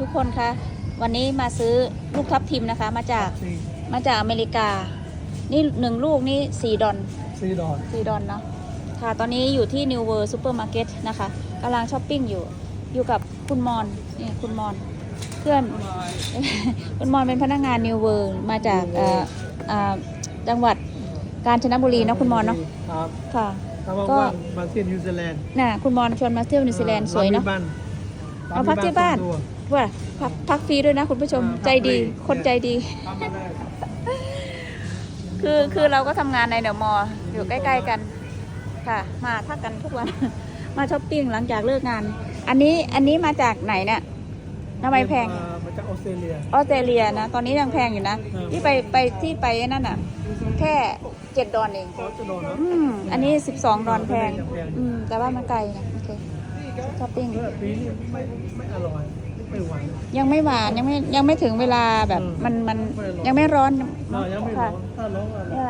ทุกคนคะ วันนี้มาซื้อลูกทับทิมนะคะ มาจากสี่มาจากอเมริกา นี่หนึ่งลูกนี่สี่ดอลสี่ดอกสี่ดอลเนาะค่ะ ตอนนี้อยู่ที่ New World Supermarket นะคะกำลังช้อปปิ้งอยู่ อยู่กับคุณมอนนี่คุณมอน เพื่อน คุณมอนเป็นพนักงาน New World มาจากเอ่อเอ่อจังหวัดกาญจนบุรีเนาะคุณมอนเนาะครับค่ะถ้าก็ว่างๆมาเที่ยวนิวซีแลนด์น่ะคุณมอนชวนมาเที่ยวนิวซีแลนด์สวยเนาะบ้านเอาพักที่บ้านส่ วตัวว่าพักพักฟรีด้วยนะคุณผู้ชมอ่าพักใจดีฟรีคนใจดีทำมาได้คือคือเราก็ทำงานในเดอะมอลล์อยู่ใกล้ ๆกันค่ะ มาพักกันทุกวัน มาช้อปปิ้งหลังจากเลิกงาน อันนี้อันนี้มาจากไหนเนี่ยทำไมแพงมามาจากออสเตรเลีย ออสเตรเลียนะ ตอนนี้ยังแพงอยู่นะครับที่ไปไปที่ไปนั่นน่ะ แค่เจ็ดดอลเองเขาจะโดนเนาะอืม อันนี้สิบสองดอลแพงยังแพง อืม แต่ว่ามันไกลนะโอเคช้อปปิ้งเออปีนี้ไม่ไม่อร่อย ไม่หวานยังไม่หวานยังไม่ยังไม่ถึงเวลาแบบอืมมันมันไม่ร้อนยังไม่ร้อนเออยังไม่ร้ค่ะอนถ้าร้อนอะเนี่ย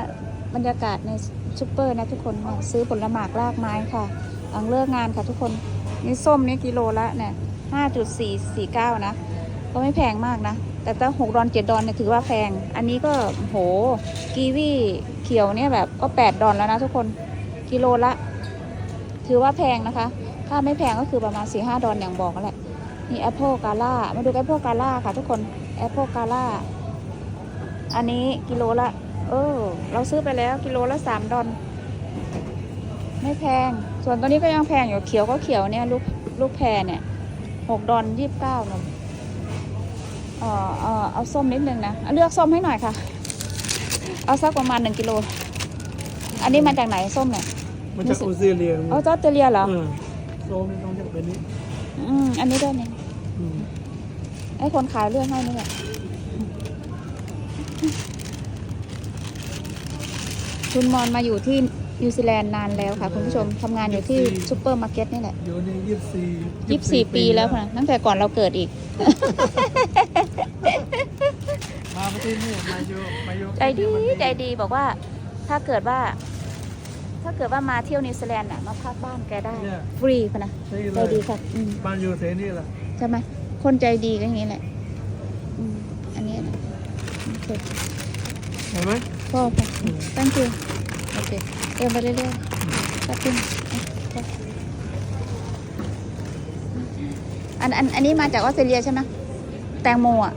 บรรยากาศในซูเปอร์นะทุกคนเนี่ยซื้อผลหมากลากไม้ค่ะหลังเลิกงานค่ะทุกคนนี่ส้มนี่กิโลละเนี่ยห้าจุดสี่สี่เก้านะ ก็ไม่แพงมากนะ แต่ถ้าหกดอนเจ็ดดอนเนี่ยถือว่าแพง อันนี้ก็โหกีวีเขียวเนี่ยแบบก็แปดดอนแล้วนะทุกคนกิโลละ ถือว่าแพงนะคะ ถ้าไม่แพงก็คือประมาณสี่ห้าดอนอย่างบอกนั่นแหละ นี่แอปเปิลกาล่ามาดูแอปเปิลกาล่าค่ะทุกคนแอปเปิลกาล่าอันนี้กิโลละ เออ เราซื้อไปแล้วกิโลละสามดอนไม่แพง ส่วนตัวนี้ก็ยังแพงอยู่เขียวก็เขียวเนี่ยลูกลูกแพรเนี่ยหกดอนยี่สิบเก้านมเออเออเอาส้มนิดนึงนะเอาเลือกส้มให้หน่อยค่ะ เอาสักประมาณหนึ่งกิโล อันนี้มาจากไหนส้มเนี่ยมาจากออสเตรเลียเอาจากออสเตรเลียเหรอเออโซมนี่ต้องจากเป็นนี้อืมอันนี้ด้วยเนี่ ยอืมให้คนขายเลือกให้นี่แหละคุณมอนมาอยู่ที่นิวซีแลนด์นานแล้วค่ะ คุณผู้ชมทำงานอยู่ที่ซูเปอร์มาร์เก็ตนี่แหละอยู่นี่ยี่สิบสี่ยี่สิบสี่ปีแล้วค่ะตั้งแต่ก่อนเราเกิดอีก มาประเทศนี้มาอยู่มาอยู่ใจดีใจดีบอกว่า ถ้าเกิดว่า ถ้าเกิดว่ามาเที่ยวนิวซีแลนด์น่ะมาพักบ้านแกได้เนี่ยฟรีพะนะนี่ใจเลยดีค่ะอืมบ้านอยู่เทนี่แหละใช่ไหม คนใจดีก็อย่างนี้แหละอืมอันนี้นะโอเคเห็นไหมพ่อพอ thank you โอเคเดินไปเรื่อยๆช้อปปิ้งอันอันอันนี้มาจากออสเตรเลียใช่ไหมแตงโมอะ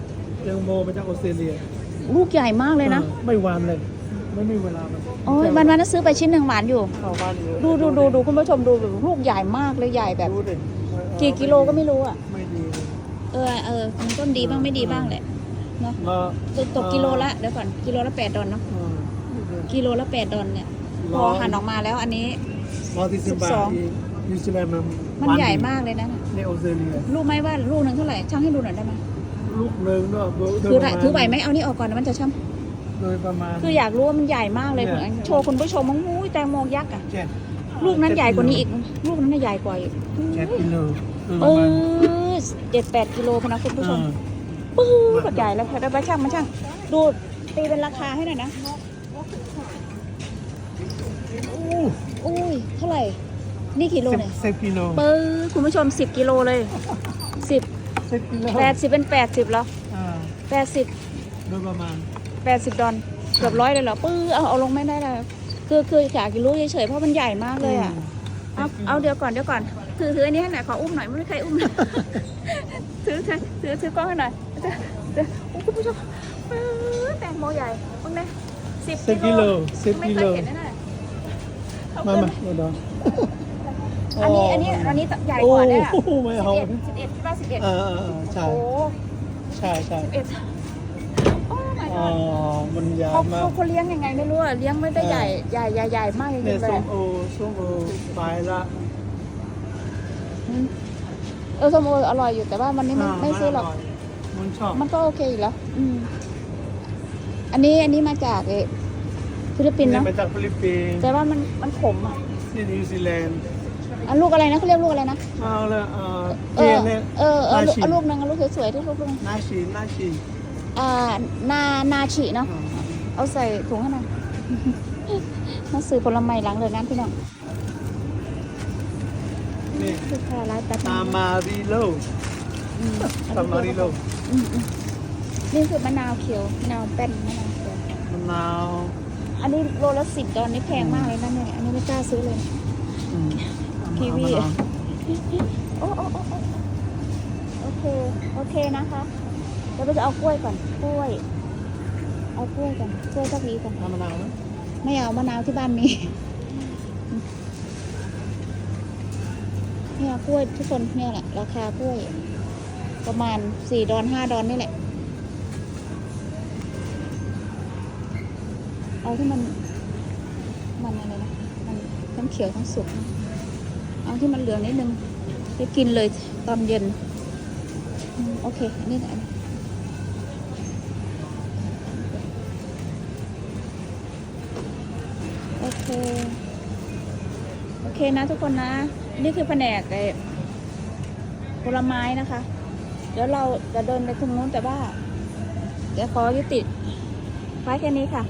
ยังโมมาจากออสเตรเลียลูกใหญ่มากเลยนะออไม่หวานเลย ไม่มีเวลามันโอ้ยวันวันนั้นซื้อไปชิ้นหนึ่งหวานอยู่ เข้าบ้านอยู่ดูดูดูดูคุณผู้ชมดูดูลูกใหญ่มากเลยใหญ่แบบ ดูดิกี่กิโลก็ไม่รู้อะไม่ดี เลยเออเออมันต้นดีบ้างไม่ดีบ้างแหละเนาะแล้ว ตกตกกิโลละเดี๋ยวก่อนกิโลละแปดดอลเนาะเออ กิโลละแปดดอลเนี่ยพอหั่นออกมาแล้วอันนี้ รอที่สิบบาทสิบสองที่นิวซีแลนด์มันมันใหญ่มากเลยนะในออสเตรเลียรู้ไหมว่าลูกหนึงเท่าไหร่ช่างให้ดูหน่อยได้ไหมลูกหนึ่งเนาะโดยโดยถือประได้มาณถือไหวไหมเอานี่ออกก่อนนะมันจะช่ำโดยประมาณคืออยากรู้ว่ามันใหญ่มากเลยเนี่ยโชว์คุณผู้ชมว่าอุ้ยแตงโมยักษ์อะเจ็ดลูกนั้นใหญ่กว่านี้อีกลูกนั้นน่ะใหญ่กว่าอีกเจ็ดกิโลโดยปเอระมาณอ เจ็ดแปดกิโลพะนะคุณผู้ชมเออปื้อก็ใหญ่แล้วค่ะได้ไปช่างมาช่าง ดูตีเป็นราคาให้หน่อยนะอู้อุ้ยเท่าไหร่ นี่กี่โลสิบเนี่ยสิบกิโลปื้อคุณผู้ชมสิบกิโลเลยสิบสิบกิโลแปดสิบเป็นแปดสิบแล้วอ่าแปดสิบโดยประมาณแปดสิบดอลเกือบร้อยเลยเหรอปื้อเอาเอาลงไม่ได้เลยคือคืออยากจะรู้เฉยๆเพราะมันใหญ่มากเลยอะ เอาเอาเดี๋ยวก่อนเดี๋ยวก่อน ถือถืออันนี้ให้หน่อยขออุ้มหน่อยไม่มีใครอุ้มถือถือถือถือกล้องให้หน่อยถือถือโอ้คุณผู้ชมปื้อแตงโมใหญ่บ้างนะสิบสิบกิโลสิบไม่กิเคโลยเห็นนะน่ะเอามาเกินมาไหมมาดูอันนี้อันนี้อันนี้ใหญ่กว่าเนี่ยโอ้โหไม่สิบเอาเอ็ดสิบเอ็ดใช่ป่ะสิบเอ็ดเออเออเออใช่โอ้ใช่ใช่สิบเอ็ดโอ้ my อ๋อ god มันยาวเขามากเขาเขาเลี้ยงยังไงไม่รู้อะเลี้ยงไม่ได้เออใหญ่ใหญ่ใหญ่ใหญ่มากจริเนี่ยงๆเลส้ยมโอส้มโอไปละอืมเออส้มโออร่อยอยู่แต่ว่าวันนี้ไม่าไม่ซื้อหรอกยมันชอบมันก็โอเคอยู่แล้วอืม อันนี้อันนี้มาจากเออฟิลิปปินส์เนี่ยเนาะมาจากฟิลิปปินส์แต่ว่ามันมันขมอะนี่นิวซีแลนด์อันลูกอะไรนะเขาเรียกลูกอะไรนะเอาละเออเอเทียอนเนี่ยเออเออลูกนาชิเอาลูกหนึงเอาลูกสวยๆที่ลูกนึงนาชีนาชี อ่านานาชิเนาะเอาใส่ถุงให้หน่อยมาซื้อผลไม้หลังเลยนะพี่น้องนี่คือแค่ร้ายแป๊บนึอางมาริโลนอืมตามาริโลอืมอืมนี่คือมะนาวเขียวมะนาวแป้นมะนาวเขียวมะนาวอันนี้โลละสิบดอนนี่แพงมากเลยนะเนี่ยอันนี้ไม่กล้าซื้อเลยอืมกีวีมะนาว โอ้โอ้โอ้โอ้โอเค โอเคนะคะ เดี๋ยวเราจะเอากล้วยก่อน กล้วย เอากล้วยก่อน กล้วยสักวีก่อน เอามะนาวไหมไม่เอามะนาวที่บ้านมีเนี่ยกล้วยทุกคนเนี่ยแหละ ราคากล้วย ประมาณสี่ดอนห้าดอนนี่แหละ เอาที่มัน มันอะไรนะ มันทั้งเขียวทั้งสุกนะเอาที่มันเหลืองนิดนึงจะกินเลยตอนเย็นอืมโอเค อันนี้อันนี้โอ เค โอเคนะทุกคนนะ นี่คือแผนกไอ้ผลไม้นะคะ เดี๋ยวเราจะเดินไปตรงนู้นแต่ว่าเดี๋ยวขอยุติไว้แค่นี้ค่ะ